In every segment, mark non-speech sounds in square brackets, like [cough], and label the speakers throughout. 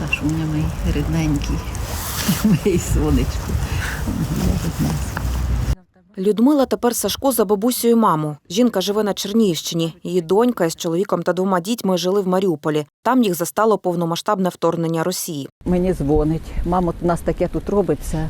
Speaker 1: Сашуня мій рідненький, [laughs] мій сонечко.
Speaker 2: Людмила тепер Сашко за бабусею маму. Жінка живе на Чернігівщині. Її донька із чоловіком та двома дітьми жили в Маріуполі. Там їх застало повномасштабне вторгнення Росії.
Speaker 3: Мені дзвонить. Мамо, у нас таке тут робиться.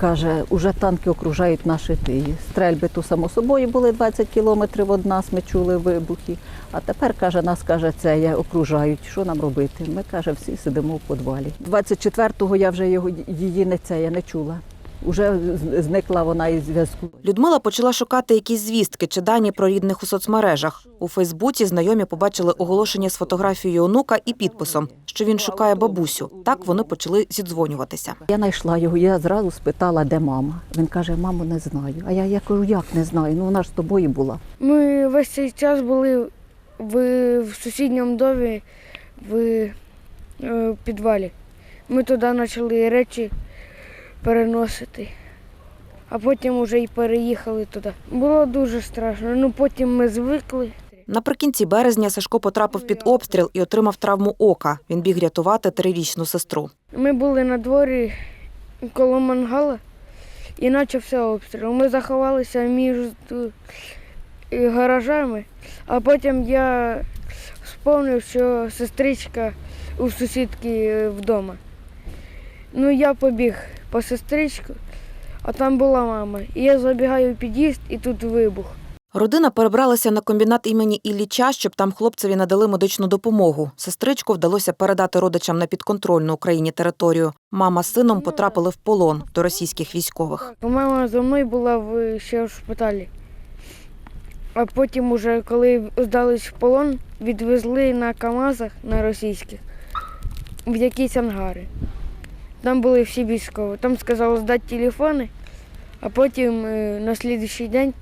Speaker 3: Каже, уже танки окружають наші тиї. Стрельби то само собою були 20 кілометрів від нас, ми чули вибухи. А тепер каже, нас каже, це я окружають. Що нам робити? Ми каже, всі сидимо в подвалі. 24-го я вже його її не це я не чула. Уже зникла вона із зв'язку.
Speaker 2: Людмила почала шукати якісь звістки чи дані про рідних у соцмережах. У Фейсбуці знайомі побачили оголошення з фотографією онука і підписом, що він шукає бабусю. Так вони почали зідзвонюватися.
Speaker 3: Я знайшла його, я зразу спитала, де мама. Він каже, мамо, не знаю. А я, я кажу, як не знаю? Ну вона ж з тобою була.
Speaker 4: Ми весь цей час були в, в сусідньому домі в е, підвалі. Ми туди почали речі переносити, а потім вже й переїхали туди. Було дуже страшно. Ну потім ми звикли.
Speaker 2: Наприкінці березня Сашко потрапив під обстріл і отримав травму ока. Він біг рятувати трирічну сестру.
Speaker 4: Ми були на дворі коло мангала і почався обстріл. Ми заховалися між е, гаражами, а потім я вспомнив, що сестричка у сусідки е, вдома. Ну, я побіг по сестричку, а там була мама. І я забігаю в під'їзд, і тут вибух.
Speaker 2: Родина перебралася на комбінат імені Ілліча, щоб там хлопцеві надали медичну допомогу. Сестричку вдалося передати родичам на підконтрольну Україні територію. Мама з сином потрапили в полон до російських військових.
Speaker 4: Мама зі мною була в, ще в шпиталі. А потім, уже, коли здались в полон, відвезли на КАМАЗах на російських в якісь ангари. Там були всі військові. Там сказали здати телефони, а потім е, на слідуючий день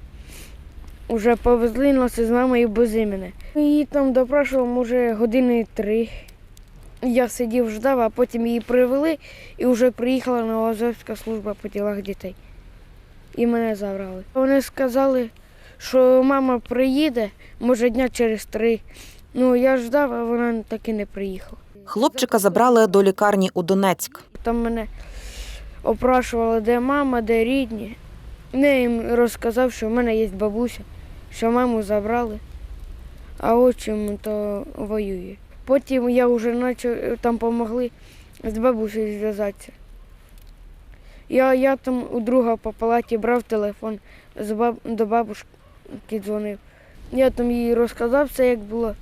Speaker 4: вже повезли нас із мамою без імені. Її там допрашували, може, години три. Я сидів, ждав, а потім її привели і вже приїхала Новоазовська служба по ділах дітей. І мене забрали. Вони сказали, що мама приїде, може, дня через три. Ну, я ждав, а вона так і не приїхала.
Speaker 2: Хлопчика забрали до лікарні у Донецьк.
Speaker 4: Там мене опрашували, де мама, де рідні. Я їм розказав, що в мене є бабуся, що маму забрали, а отчим то воює. Потім я вже почав, там допомогли з бабусею зв'язатися. Я, я там у друга по палаті брав телефон, з баб, до бабушки дзвонив. Я там їй розказав все, як було.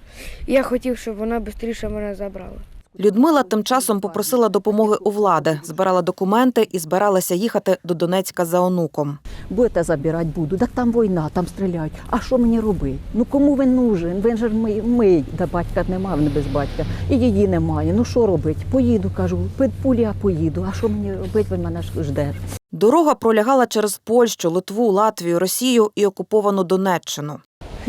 Speaker 4: Я хотів, щоб вона швидше мене забрала.
Speaker 2: Людмила тим часом попросила допомоги у влади, збирала документи і збиралася їхати до Донецька за онуком.
Speaker 3: Будете забирати буду. Так там війна, там стріляють. А що мені робити? Ну кому він нужен? Він же ж мий, мий. Да батька немає, він без батька. І її немає. Ну що робити? Поїду, кажу, під пулі я поїду. А що мені робити? Він мене ж жде.
Speaker 2: Дорога пролягала через Польщу, Литву, Латвію, Росію і окуповану Донеччину.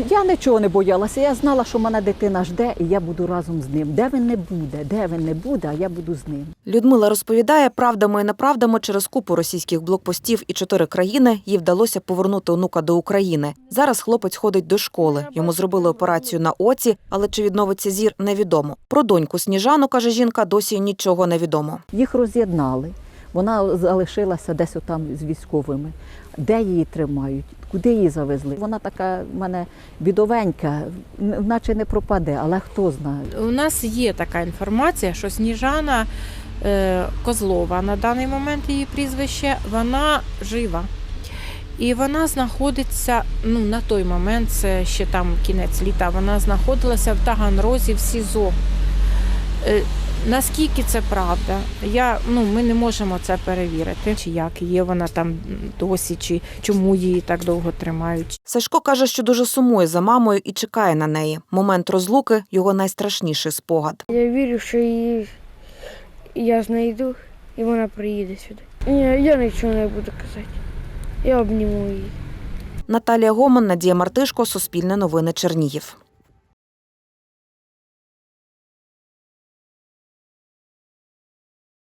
Speaker 3: Я нічого не боялася. Я знала, що мене дитина жде, і я буду разом з ним. Де він не буде, де він не буде, а я буду з ним.
Speaker 2: Людмила розповідає, правдами і неправдами через купу російських блокпостів і чотири країни їй вдалося повернути онука до України. Зараз хлопець ходить до школи. Йому зробили операцію на оці, але чи відновиться зір, невідомо. Про доньку Сніжану, каже жінка, досі нічого не відомо.
Speaker 3: Їх роз'єднали. Вона залишилася десь отам з військовими. Де її тримають? Куди її завезли? Вона така в мене бідовенька, наче не пропаде, але хто знає.
Speaker 5: У нас є така інформація, що Сніжана е, Козлова на даний момент її прізвище, вона жива. І вона знаходиться, ну на той момент, це ще там кінець літа, вона знаходилася в Таганрозі в СІЗО. Наскільки це правда? Я, ну, ми не можемо це перевірити, чи як є вона там досі, чи чому її так довго тримають.
Speaker 2: Сашко каже, що дуже сумує за мамою і чекає на неї. Момент розлуки його найстрашніший спогад.
Speaker 4: Я вірю, що її я знайду і вона приїде сюди. Ні, я нічого не буду казати. Я обніму її.
Speaker 2: Наталія Гоман, Надія Мартишко, Суспільне новини Чернігів.